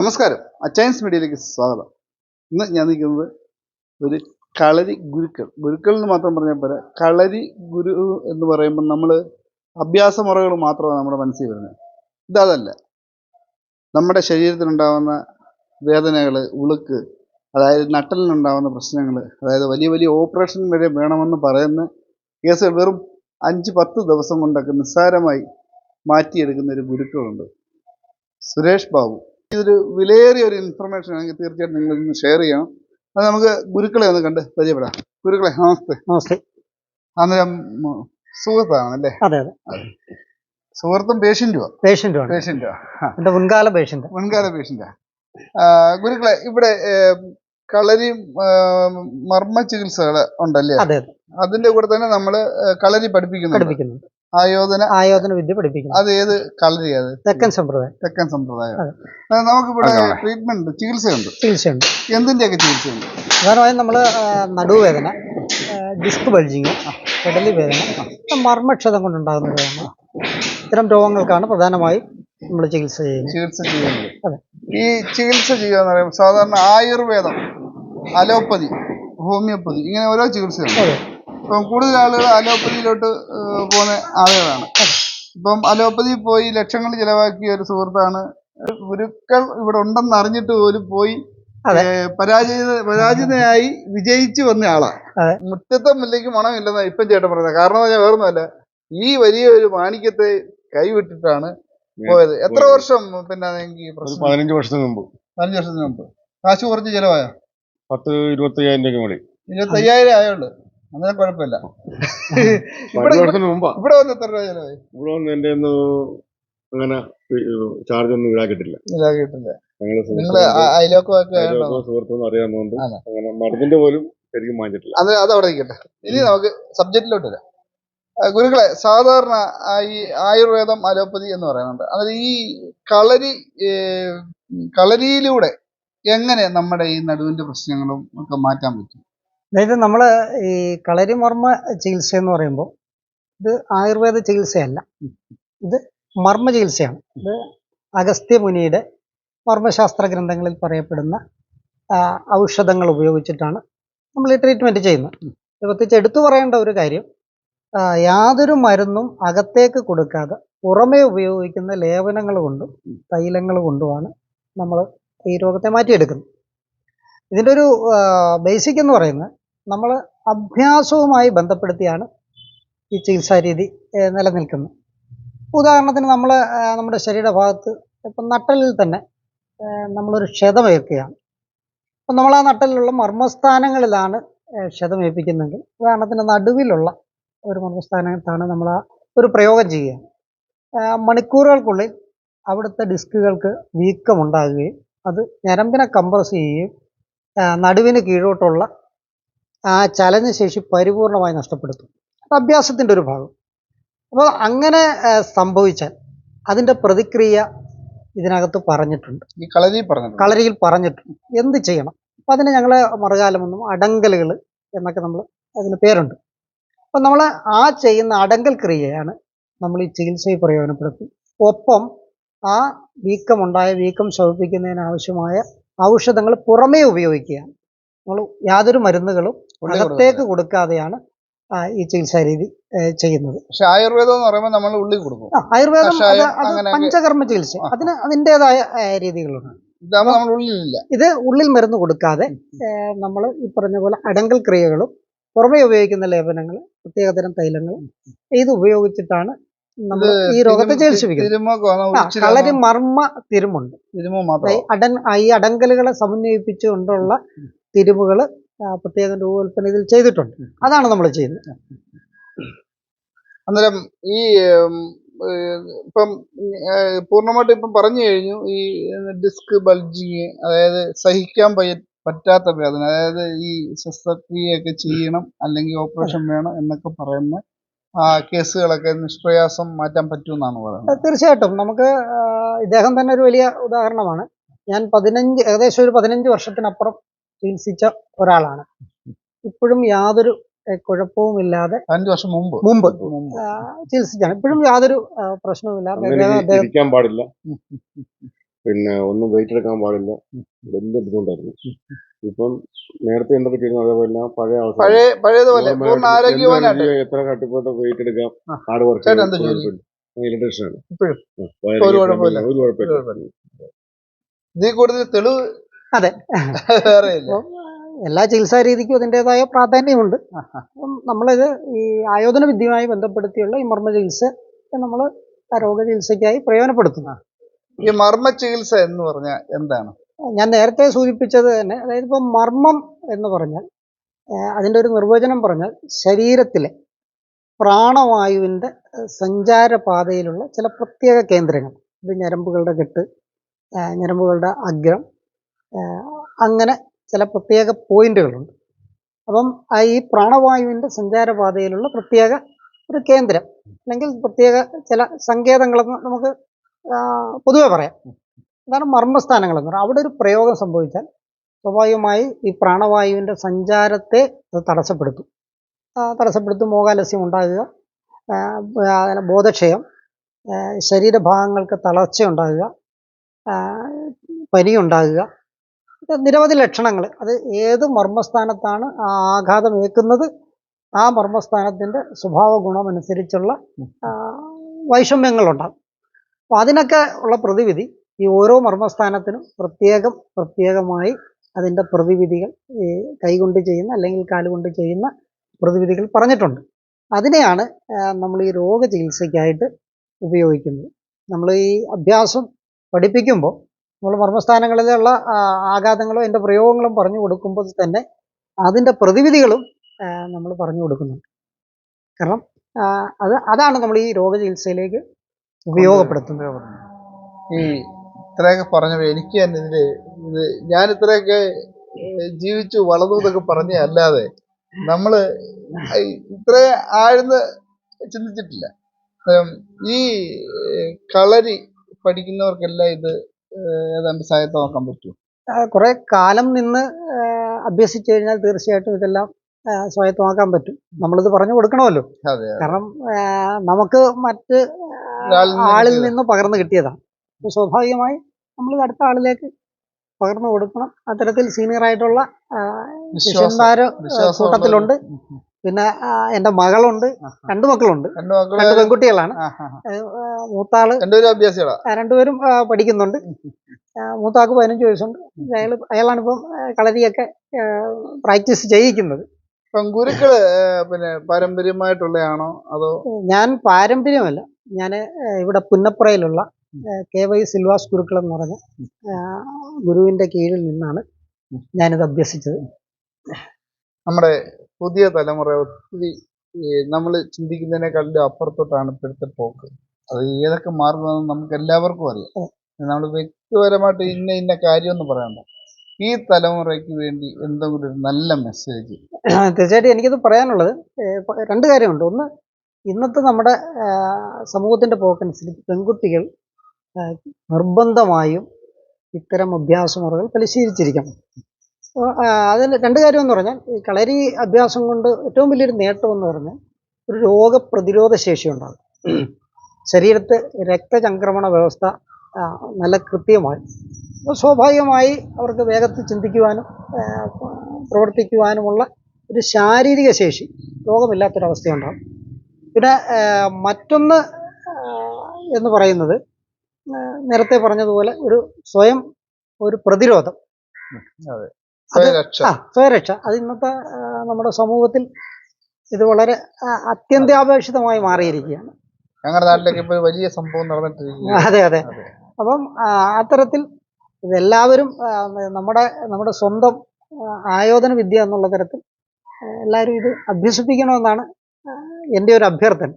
നമസ്കാരം. അച്ചയൻസ് മീഡിയയിലേക്ക് സ്വാഗതം. ഇന്ന് ഞാൻ നിൽക്കുന്നത് ഒരു കളരി ഗുരുക്കൾ. ഗുരുക്കൾ എന്ന് മാത്രം പറഞ്ഞാൽ പോരാ കളരി ഗുരു എന്ന് പറയുമ്പോൾ നമ്മൾ അഭ്യാസ മുറകൾ മാത്രമാണ് നമ്മുടെ മനസ്സിൽ വരുന്നത്. ഇതതല്ല നമ്മുടെ ശരീരത്തിനുണ്ടാകുന്ന വേദനകൾ ഉളുക്ക് അതായത് നട്ടലിനുണ്ടാകുന്ന പ്രശ്നങ്ങൾ അതായത് വലിയ വലിയ ഓപ്പറേഷൻ വരെ വേണമെന്ന് പറയുന്ന കേസ് വെറും അഞ്ച് പത്ത് ദിവസം കൊണ്ടൊക്കെ നിസ്സാരമായി മാറ്റിയെടുക്കുന്ന ഒരു ഗുരുക്കളുണ്ട്. സുരേഷ് ബാബു. ഇതൊരു വിലയേറിയ ഒരു ഇൻഫർമേഷൻ ആണെങ്കിൽ തീർച്ചയായിട്ടും നിങ്ങൾ ഇന്ന് ഷെയർ ചെയ്യണം അത് നമുക്ക് ഗുരുക്കളെ ഒന്ന് കണ്ട് പരിചയപ്പെടാം. ഗുരുക്കളെ നമസ്തേ. നമസ്തേ. അന്നേരം സുഹൃത്താണല്ലേ? അതെ അതെ. സുഹൃത്തും പേഷ്യന്റുവാ? പേഷ്യന്റുവാ. എന്റെ മുൻകാല പേഷ്യന്റ്. മുൻകാല പേഷ്യന്റാ. ഗുരുക്കളെ ഇവിടെ കളരി മർമ്മ ചികിത്സകൾ ഉണ്ടല്ലേ? അതെ അതെ. അതിന്റെ കൂടെ തന്നെ നമ്മൾ കളരി പഠിപ്പിക്കുന്നുണ്ട്. ആയോധന ആയോധന വിദ്യ പഠിപ്പിക്കുന്നു. അത് ഏത് കളരി അത്? തെക്കൻ സമ്പ്രദായം. തെക്കൻ സമ്പ്രദായം. നമുക്കിവിടെ. ട്രീറ്റ്മെന്റ് ചികിത്സയുണ്ട്. ചികിത്സയുണ്ട്. എന്തിന്റെയൊക്കെ ചികിത്സയുണ്ട്? പ്രധാനമായും നമ്മൾ നടുവേദന ഡിസ്ക് ബൾജിങ് പെടലി വേദന മർമ്മക്ഷതം കൊണ്ടുണ്ടാകുന്ന വേദന. ഇത്തരം രോഗങ്ങൾക്കാണ് പ്രധാനമായും നമ്മൾ ചികിത്സ ചെയ്യുന്നത്. ചികിത്സ ചെയ്യുന്നത്. ഈ ചികിത്സ ചെയ്യുക എന്ന് പറയുമ്പോൾ സാധാരണ ആയുർവേദം അലോപ്പതി ഹോമിയോപ്പതി ഇങ്ങനെ ഓരോ ചികിത്സയുണ്ട്. കൂടുതൽ ആളുകൾ അലോപ്പതിയിലോട്ട് പോകുന്ന ആളുകളാണ്. ഇപ്പം അലോപ്പതി പോയി ലക്ഷങ്ങൾ ചിലവാക്കിയ ഒരു സുഹൃത്താണ്. ഗുരുക്കൾ ഇവിടെ ഉണ്ടെന്ന് അറിഞ്ഞിട്ട് പോലും പോയി പരാജിത പരാജിതനായി വിജയിച്ചു വന്ന ആളാണ്. മുറ്റത്തെ മുല്ലയ്ക്ക് മണമില്ലെന്നാണ് ഇപ്പം ചേട്ടൻ പറഞ്ഞത് കാരണം ഞാൻ വേറൊന്നുമല്ല ഈ വലിയ ഒരു മാണിക്യത്തെ കൈവിട്ടിട്ടാണ് പോയത്. എത്ര വർഷം പിന്നെ പതിനഞ്ച് വർഷത്തിന് മുമ്പ്. പതിനഞ്ച് വർഷത്തിന് മുമ്പ്. കാശ് കുറച്ച് ചിലവായോ? പത്ത് ഇരുപത്തയ്യായിരം രൂപ ഇരുപത്തി ഇരുപത്തയ്യായിരം ആയുള്ളൂ അന്നേരം കുഴപ്പമില്ല. ഇവിടെ വന്ന് എത്ര രൂപ ചെലവായി? ഇവിടെ വന്ന് എന്റെ ഒന്ന് അങ്ങനെ ചാർജ് ഒന്നും ഈടാക്കിയിട്ടില്ല. നിങ്ങൾ അയലോക്കമൊക്കെ ആയതുകൊണ്ടാണോ? അറിയാവുന്നതുകൊണ്ട് അങ്ങനെ മരുന്നിന്റെ പോലും ശരിക്കും വാങ്ങിച്ചിട്ടില്ല. അത് അത് നിൽക്കട്ടെ. ഇനി നമുക്ക് സബ്ജക്റ്റിലോട്ട് വരാം. ഗുരുക്കളെ സാധാരണ ഈ ആയുർവേദം അലോപ്പതി എന്ന് പറയുന്നുണ്ട്. അതായത് ഈ കളരി കളരിയിലൂടെ എങ്ങനെ നമ്മുടെ ഈ നടുവിന്റെ പ്രശ്നങ്ങളും ഒക്കെ മാറ്റാൻ പറ്റും? അതായത് നമ്മൾ ഈ കളരിമർമ്മ ചികിത്സ എന്ന് പറയുമ്പോൾ ഇത് ആയുർവേദ ചികിത്സയല്ല. ഇത് മർമ്മ ചികിത്സയാണ്. ഇത് അഗസ്ത്യ മുനിയുടെ മർമ്മശാസ്ത്ര ഗ്രന്ഥങ്ങളിൽ പറയപ്പെടുന്ന ഔഷധങ്ങൾ ഉപയോഗിച്ചിട്ടാണ് നമ്മൾ ഈ ട്രീറ്റ്മെന്റ് ചെയ്യുന്നത്. പ്രത്യേകിച്ച് എടുത്തു പറയേണ്ട ഒരു കാര്യം യാതൊരു മരുന്നും അകത്തേക്ക് കൊടുക്കാതെ പുറമേ ഉപയോഗിക്കുന്ന ലേപനങ്ങൾ കൊണ്ടും തൈലങ്ങൾ കൊണ്ടുമാണ് നമ്മൾ ഈ രോഗത്തെ മാറ്റിയെടുക്കുന്നത്. ഇതിന്റെ ഒരു ബേസിക് എന്ന് പറയുന്നത് നമ്മൾ അഭ്യാസവുമായി ബന്ധപ്പെടുത്തിയാണ് ഈ ചികിത്സാരീതി നിലനിൽക്കുന്നത്. ഉദാഹരണത്തിന് നമ്മൾ നമ്മുടെ ശരീരഭാഗത്ത് ഇപ്പം നട്ടലിൽ തന്നെ നമ്മളൊരു ക്ഷതമേൽക്കുകയാണ്. അപ്പം നമ്മൾ ആ നട്ടലിലുള്ള മർമ്മസ്ഥാനങ്ങളിലാണ് ക്ഷതമേൽപ്പിക്കുന്നതെങ്കിൽ ഉദാഹരണത്തിന് നടുവിലുള്ള ഒരു മർമ്മസ്ഥാനത്താണ് നമ്മൾ ആ ഒരു പ്രയോഗം ചെയ്യുക. മണിക്കൂറുകൾക്കുള്ളിൽ അവിടുത്തെ ഡിസ്കുകൾക്ക് വീക്കമുണ്ടാകുകയും അത് ഞരമ്പിനെ കംപ്രസ് ചെയ്യുകയും നടുവിന് കീഴോട്ടുള്ള ആ ചലനശേഷി പരിപൂർണമായി നഷ്ടപ്പെടുത്തും. അത് അഭ്യാസത്തിന്റെ ഒരു ഭാഗം. അപ്പോൾ അങ്ങനെ സംഭവിച്ചാൽ അതിന്റെ പ്രതിക്രിയ ഇതിനകത്ത് പറഞ്ഞിട്ടുണ്ട്. ഈ കളരി പറഞ്ഞു കളരിയിൽ പറഞ്ഞിട്ടുണ്ട്. എന്ത് ചെയ്യണം? അപ്പം അതിന് ഞങ്ങൾ മറുകാലമൊന്നും അടങ്കലുകൾ എന്നൊക്കെ നമ്മൾ അതിന് പേരുണ്ട്. അപ്പം നമ്മൾ ആ ചെയ്യുന്ന അടങ്കൽ ക്രിയയാണ് നമ്മൾ ഈ ചികിത്സയിൽ പ്രയോജനപ്പെടുത്തി. ഒപ്പം ആ വീക്കമുണ്ടായ വീക്കം ശമിപ്പിക്കുന്നതിന് ആവശ്യമായ ഔഷധങ്ങൾ പുറമേ ഉപയോഗിക്കുകയാണ്. നമ്മൾ യാതൊരു മരുന്നുകളും അകത്തേക്ക് കൊടുക്കാതെയാണ് ഈ ചികിത്സാ രീതി ചെയ്യുന്നത്. പക്ഷെ ആയുർവേദം എന്ന് പറയുമ്പോൾ നമ്മൾ ഉള്ളിൽ കൊടുക്കും. ആയുർവേദം. പഞ്ചകർമ്മ ചികിത്സ. അതിന് അതിന്റെതായ രീതികളുണ്ട്. ഇത് ഉള്ളിൽ മരുന്ന് കൊടുക്കാതെ നമ്മൾ ഈ പറഞ്ഞ പോലെ അടങ്കൽ ക്രിയകളും പുറമെ ഉപയോഗിക്കുന്ന ലേപനങ്ങൾ പ്രത്യേകതരം തൈലങ്ങൾ ഇത് ഉപയോഗിച്ചിട്ടാണ് നമ്മൾ ഈ രോഗത്തെ ചികിത്സിപ്പിക്കുന്നത്. കളരി മർമ്മ തിരുമുണ്ട്. അടൻ ഈ അടങ്കലുകളെ സമന്വയിപ്പിച്ചുകൊണ്ടുള്ള തിരുമുകൾ പ്രത്യേകം രൂപകൽപ്പന ഇതിൽ ചെയ്തിട്ടുണ്ട്. അതാണ് നമ്മൾ ചെയ്യുന്നത്. അന്നേരം ഈ ഇപ്പം പൂർണമായിട്ട് ഇപ്പം പറഞ്ഞു കഴിഞ്ഞു ഈ ഡിസ്ക് ബൾജിങ് അതായത് സഹിക്കാൻ പയ്യ പറ്റാത്ത വേദന അതായത് ഈ ശസ്ത്രക്രിയയൊക്കെ ചെയ്യണം അല്ലെങ്കിൽ ഓപ്പറേഷൻ വേണം എന്നൊക്കെ പറയുന്ന ആ കേസുകളൊക്കെ നിഷ്പ്രയാസം മാറ്റാൻ പറ്റുമെന്നാണ് പറയുന്നത്. തീർച്ചയായിട്ടും. നമുക്ക് ഇദ്ദേഹം തന്നെ ഒരു വലിയ ഉദാഹരണമാണ്. ഞാൻ പതിനഞ്ച് ഏകദേശം ഒരു പതിനഞ്ച് വർഷത്തിനപ്പുറം ചികിത്സിച്ച ഒരാളാണ്. ഇപ്പോഴും യാതൊരു കുഴപ്പവും കുഴപ്പവുമില്ലാതെ അഞ്ചു വർഷം മുമ്പ്. മുമ്പ് ചികിത്സിച്ചാണ്. ഇപ്പോഴും യാതൊരു പ്രശ്നവുമില്ലാതെ പാടില്ല. പിന്നെ ഒന്നും വെയിറ്റ് എടുക്കാൻ പാടില്ല. വലിയ ബുദ്ധിമുട്ടായിരുന്നു. ഇപ്പം നേരത്തെ എന്തൊക്കെ ചെയ്യുന്നു അതേപോലെ പഴയ അവസ്ഥ. എത്ര കട്ടിപ്പോട്ട് വെയിറ്റ് എടുക്കാം. Hard work? ഇലക്ട്രീഷ്യൻ ആണ്. ഒരു കുഴപ്പമില്ല. ഇതിൽ കൂടുതൽ തെളിവ് അതെ. എല്ലാ ചികിത്സാ രീതിക്കും അതിന്റെതായ പ്രാധാന്യമുണ്ട്. അപ്പം നമ്മളിത് ഈ ആയോധന വിദ്യയുമായി ബന്ധപ്പെടുത്തിയുള്ള ഈ മർമ്മ ചികിത്സ നമ്മൾ രോഗ ചികിത്സയ്ക്കായി പ്രയോജനപ്പെടുത്തുന്ന. ഈ മർമ്മ ചികിത്സ എന്ന് പറഞ്ഞാൽ എന്താണ്? ഞാൻ നേരത്തെ സൂചിപ്പിച്ചത് തന്നെ അതായത് ഇപ്പം മർമ്മം എന്ന് പറഞ്ഞാൽ അതിന്റെ ഒരു നിർവചനം പറഞ്ഞാൽ ശരീരത്തിലെ പ്രാണവായുവിന്റെ സഞ്ചാരപാതയിലുള്ള ചില പ്രത്യേക കേന്ദ്രങ്ങൾ. ഇത് ഞരമ്പുകളുടെ കെട്ട് ഞരമ്പുകളുടെ അഗ്രം അങ്ങനെ ചില പ്രത്യേക പോയിന്റുകളുണ്ട്. അപ്പം ഈ പ്രാണവായുവിന്റെ സഞ്ചാരപാതയിലുള്ള പ്രത്യേക ഒരു കേന്ദ്രം അല്ലെങ്കിൽ പ്രത്യേക ചില സങ്കേതങ്ങളെന്ന് നമുക്ക് പൊതുവെ പറയാം. അതാണ് മർമ്മസ്ഥാനങ്ങളെന്ന് പറയാം അവിടെ ഒരു പ്രയോഗം സംഭവിച്ചാൽ സ്വാഭാവികമായി ഈ പ്രാണവായുവിന്റെ സഞ്ചാരത്തെ അത് തടസ്സപ്പെടുത്തും. തടസ്സപ്പെടുത്തും മോകാലസ്യം ഉണ്ടാകുക അങ്ങനെ ബോധക്ഷയം ശരീരഭാഗങ്ങൾക്ക് തളർച്ച ഉണ്ടാകുക പനിയുണ്ടാകുക നിരവധി ലക്ഷണങ്ങൾ. അത് ഏത് മർമ്മസ്ഥാനത്താണ് ആ ആഘാതം ഏൽക്കുന്നത്? ആ മർമ്മസ്ഥാനത്തിന്റെ സ്വഭാവ ഗുണമനുസരിച്ചുള്ള വൈഷമ്യങ്ങളുണ്ടാകും. അപ്പോൾ അതിനൊക്കെ ഉള്ള പ്രതിവിധി ഈ ഓരോ മർമ്മസ്ഥാനത്തിനും പ്രത്യേകം പ്രത്യേകമായി അതിന്റെ പ്രതിവിധികൾ ഈ കൈകൊണ്ട് ചെയ്യുന്ന അല്ലെങ്കിൽ കാലുകൊണ്ട് ചെയ്യുന്ന പ്രതിവിധികൾ പറഞ്ഞിട്ടുണ്ട്. അതിനെയാണ് നമ്മൾ ഈ രോഗ ചികിത്സയ്ക്കായിട്ട് ഉപയോഗിക്കുന്നത്. നമ്മൾ ഈ അഭ്യാസം പഠിപ്പിക്കുമ്പോൾ നമ്മൾ മർമ്മസ്ഥാനങ്ങളിലുള്ള ആഘാതങ്ങളും അതിന്റെ പ്രയോഗങ്ങളും പറഞ്ഞു കൊടുക്കുമ്പോൾ തന്നെ അതിന്റെ പ്രതിവിധികളും നമ്മൾ പറഞ്ഞു കൊടുക്കുന്നുണ്ട്. കാരണം അത് അതാണ് നമ്മൾ ഈ രോഗചികിത്സയിലേക്ക് ഉപയോഗപ്പെടുത്തുന്നത്. ഈ ഇത്രയൊക്കെ പറഞ്ഞപ്പോ എനിക്ക് തന്നെ ഇതിൽ ഇത് ഞാൻ ഇത്രയൊക്കെ ജീവിച്ചു വളർന്നു എന്നൊക്കെ പറഞ്ഞ അല്ലാതെ നമ്മൾ ഇത്ര ആഴ്ന്ന് ചിന്തിച്ചിട്ടില്ല. ഈ കളരി പഠിക്കുന്നവർക്കെല്ലാം ഇത് ഏഹ്, സഹായത്തെ നോക്കാൻ പറ്റുമോ കുറെ കാലം നിന്ന് അഭ്യസിച്ചു കഴിഞ്ഞാൽ തീർച്ചയായിട്ടും ഇതെല്ലാം സ്വായത്തമാക്കാൻ പറ്റും. നമ്മളിത് പറഞ്ഞു കൊടുക്കണമല്ലോ. കാരണം നമുക്ക് മറ്റ് ആളിൽ. നിന്ന് പകർന്നു കിട്ടിയതാണ് അപ്പോൾ സ്വാഭാവികമായി നമ്മൾ അടുത്ത ആളിലേക്ക് പകർന്നു കൊടുക്കണം. അത്തരത്തിൽ സീനിയർ ആയിട്ടുള്ള ശിഷ്യന്മാര് കൂട്ടത്തിലുണ്ട്. പിന്നെ എന്റെ എന്റെ മകളുണ്ട് രണ്ടു മക്കളുണ്ട്. രണ്ട് പെൺകുട്ടികളാണ്. മൂത്താൾ രണ്ടുപേരും അഭ്യാസികളാണ് രണ്ടുപേരും പഠിക്കുന്നുണ്ട്. മൂത്താക്ക് പതിനഞ്ച് വയസ്സുണ്ട്. അയാൾ അയാളാണ് ഇപ്പം കളരിയൊക്കെ പ്രാക്ടീസ് ചെയ്യിക്കുന്നത്. ഇപ്പം ഗുരുക്കൾ പിന്നെ പാരമ്പര്യമായിട്ടുള്ളതാണോ അതോ? ഞാൻ പാരമ്പര്യമല്ല. ഞാൻ ഇവിടെ പുന്നപ്പുറയിലുള്ള കെ വൈ സിൽവാസ് ഗുരുക്കൾ എന്ന് പറഞ്ഞ ഗുരുവിന്റെ കീഴിൽ നിന്നാണ് ഞാനിത് അഭ്യസിച്ചത്. നമ്മുടെ പുതിയ തലമുറ ഒത്തിരി നമ്മൾ ചിന്തിക്കുന്നതിനേക്കാളും അപ്പുറത്തോട്ടാണ് ഇപ്പോഴത്തെ പോക്ക്. അത് ഏതൊക്കെ മാറുന്നതെന്ന് നമുക്ക് എല്ലാവർക്കും അറിയാം നമ്മൾ വ്യക്തിപരമായിട്ട് ഇന്ന ഇന്ന കാര്യമൊന്നും പറയണ്ട. ഈ തലമുറയ്ക്ക് വേണ്ടി എന്തെങ്കിലും ഒരു നല്ല മെസ്സേജ് തീർച്ചയായിട്ടും എനിക്കത് പറയാനുള്ളത് രണ്ട് കാര്യമുണ്ട്. ഒന്ന് ഇന്നത്തെ നമ്മുടെ സമൂഹത്തിന്റെ സമൂഹത്തിന്റെ പോക്കനുസരിച്ച് പെൺകുട്ടികൾ നിർബന്ധമായും ഇത്തരം അഭ്യാസമുറകൾ പരിശീലിച്ചിരിക്കണം. അതിൽ രണ്ട് കാര്യം എന്ന് പറഞ്ഞാൽ ഈ കളരി അഭ്യാസം കൊണ്ട് ഏറ്റവും വലിയൊരു നേട്ടം എന്ന് പറഞ്ഞാൽ ഒരു രോഗപ്രതിരോധ ശേഷി ഉണ്ടാകും. ശരീരത്ത് രക്തചംക്രമണ വ്യവസ്ഥ നല്ല കൃത്യമായി. സ്വാഭാവികമായി അവർക്ക് വേഗത്തിൽ ചിന്തിക്കുവാനും പ്രവർത്തിക്കുവാനുമുള്ള ഒരു ശാരീരിക ശേഷി രോഗമില്ലാത്തൊരവസ്ഥയുണ്ടാകും. പിന്നെ മറ്റൊന്ന് എന്ന് പറയുന്നത് നേരത്തെ പറഞ്ഞതുപോലെ ഒരു സ്വയം ഒരു പ്രതിരോധം. സ്വയരക്ഷ. ആ സ്വയരക്ഷ. അത് ഇന്നത്തെ നമ്മുടെ സമൂഹത്തിൽ ഇത് വളരെ അത്യന്താപേക്ഷിതമായി മാറിയിരിക്കുകയാണ്. ഞങ്ങളുടെ നാട്ടിലൊക്കെ ഇപ്പോൾ വലിയ സംഭവം നടന്നിട്ടില്ല അതെ അതെ. അപ്പം ആ, അത്തരത്തിൽ ഇതെല്ലാവരും നമ്മുടെ നമ്മുടെ സ്വന്തം ആയോധന വിദ്യ എന്നുള്ള തരത്തിൽ എല്ലാവരും ഇത് അഭ്യസിപ്പിക്കണമെന്നാണ് എന്റെ ഒരു അഭ്യർത്ഥന.